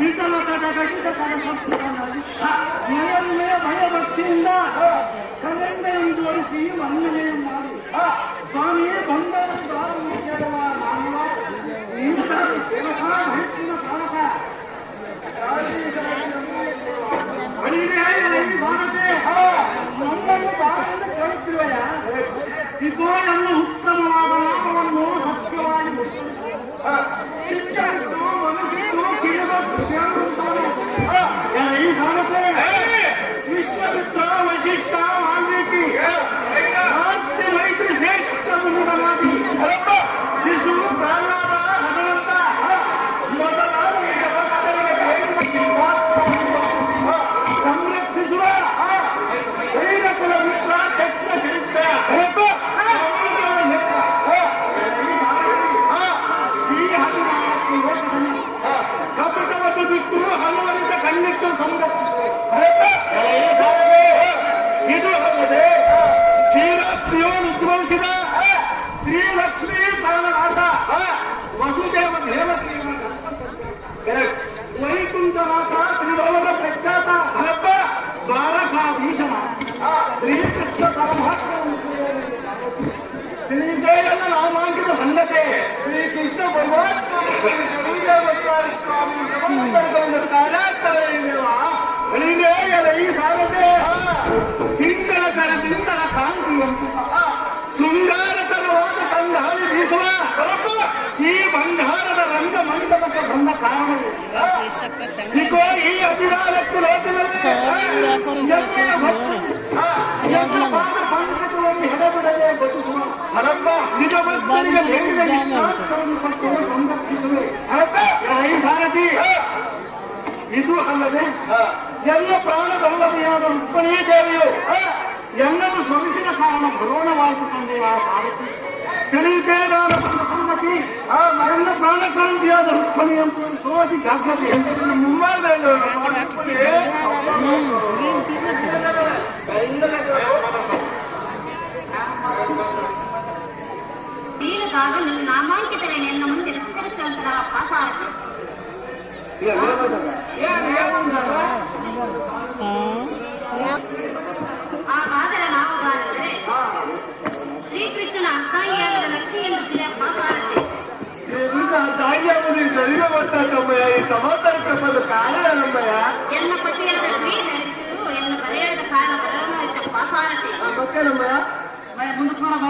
ಈತಲೋಕದ ಗಣಿತಕರ ಸಂಸ್ಕೃತನಾಗಿ ನೆಲೆಯ ಭಯಭಕ್ತಿಯಿಂದ ಕಲೆಯಿಂದ ಮುಂದುವರಿಸಿ ಮನ್ನಣೆಯ ಮಾಡಿ ಸ್ವಾಮಿ ಬಂದರು ದಾರು ಕೇಳುವ ಮಾನವ ಇಂಥ ಸೇವಕ ಹೆಚ್ಚಿನ ಭಾರತೆ ನಮ್ಮನ್ನು ಬಾರಿಂದ ಕೇಳುತ್ತಿರುವೆಯ ಇಗೋ ನನ್ನ ಉತ್ತಮವಾದ ನಾಮವನ್ನು ಸತ್ಯವಾಗಿ ಶಿಶು ಪ್ರಹ್ಲಾದ ಹನುಮಂತ ಮೊದಲಾದ ಈ ಭಕ್ತರಿಗೆ ಬೇಡಿಕೆ ಸಂರಕ್ಷಿಸುವ ಧೈರ್ಯಕುಲ ಮಿತ್ರ ಚಕ್ರ ಚರಿತ್ರ ಈ ಹದಿನಾಲ್ಕು ಲೋಕದಲ್ಲಿ ಕಪಟವನ್ನು ಬಿಟ್ಟು ಹಲವರಿಂದ ಕಣ್ಣಿಟ್ಟು ಸಂರಕ್ಷಿಸುವೆ ಶ್ರೀಕೃಷ್ಣ ಪರಮಾತ್ಮ ಶ್ರೀದೇವನ ನಾಮಾಂಕಿತ ಸಂಗತೆ ಶ್ರೀಕೃಷ್ಣ ಪರಮಾತ್ಮ ಈ ಸಾರದೆ ತಿಂಗಳ ಕರ ತಿಂಗಳ ಕಾಂತಿಯಂತ ಶೃಂಗಾರಕರವಾದ ಸಂಧಾನಿ ಬೀಸುವ ಈ ಬಂಗಾರದ ರಂಗ ಮಂಟಪಕ್ಕೆ ಬಂದ ಕಾರಣವೇ ಇಗೋ ಈ ಹದಿನಾಲ್ಕು ಲೋಕದಲ್ಲಿ ಸಾರಥಿ ಇದು ಅಲ್ಲದೆ ಎಲ್ಲ ಪ್ರಾಣದಲ್ಲದೆಯಾದ ರುಕ್ಮಣೀ ದೇವಿಯು ಎಲ್ಲರೂ ಶ್ರಮಿಸಿದ ಕಾರಣ ಭ್ರೂಣವಾಯಿತು ತಂದೆಯ ಆ ಸಾರಥಿ ತಿಳಿಬೇದಾದ ಬಂದ ಸಂಗತಿ ಆ ಎಲ್ಲ ಪ್ರಾಣಕ್ರಾಂತಿಯಾದ ರುಕ್ಮಣಿ ಅಂತ ಸೋದಿ ಜಾಗೃತಿ ಹೆಸರಿನ ಬಂದ ಕಾರಣ ನಮ್ಮಯ್ಯ ಎನ್ನ ಪತಿಯಾದ ಶ್ರೀ ಧರಿಸಿರು ಎನ್ನ ಬರೆಯದ ಕಾರಣ ಬರವಣಿತ ಪಾಸಾರತೆ ಮತ್ತೆ ನಮ್ಮಯ್ಯ ಮುಂದಕ್ಕೆ ನೋಡಮ್ಮ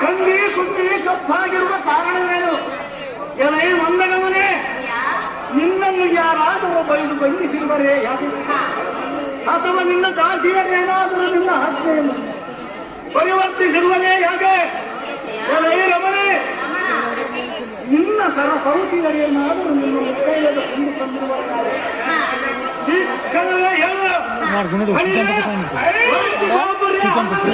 ಕಂದಿ ಕುಸ್ತಿ ಕಪ್ಪಾಗಿರುವ ಕಾರಣವೇನು ಎಲೈ ಮಂದಗಮನೆ ನಿನ್ನನ್ನು ಯಾರಾದರೂ ಬೈದು ಬಂಧಿಸಿರುವರೇ ಯಾಕೆ ಅಥವಾ ನಿನ್ನ ದಾಸಿಯರೇನಾದರೂ ನಿನ್ನ ಆಜ್ಞೆಯನ್ನು ಪರಿವರ್ತಿಸಿರುವರೇ ಯಾಕೆ? ಎಲೈ ರಮನೆ ನಿನ್ನ ಸರಸೌತಿಯರೇನಾದರೂ ನಿನ್ನ ತಂದಿರುವರೆ ಈ ಕ್ಷಣವೇ ಹೇಳು. argumento do Sultan que sai Sultan que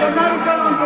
Karnataka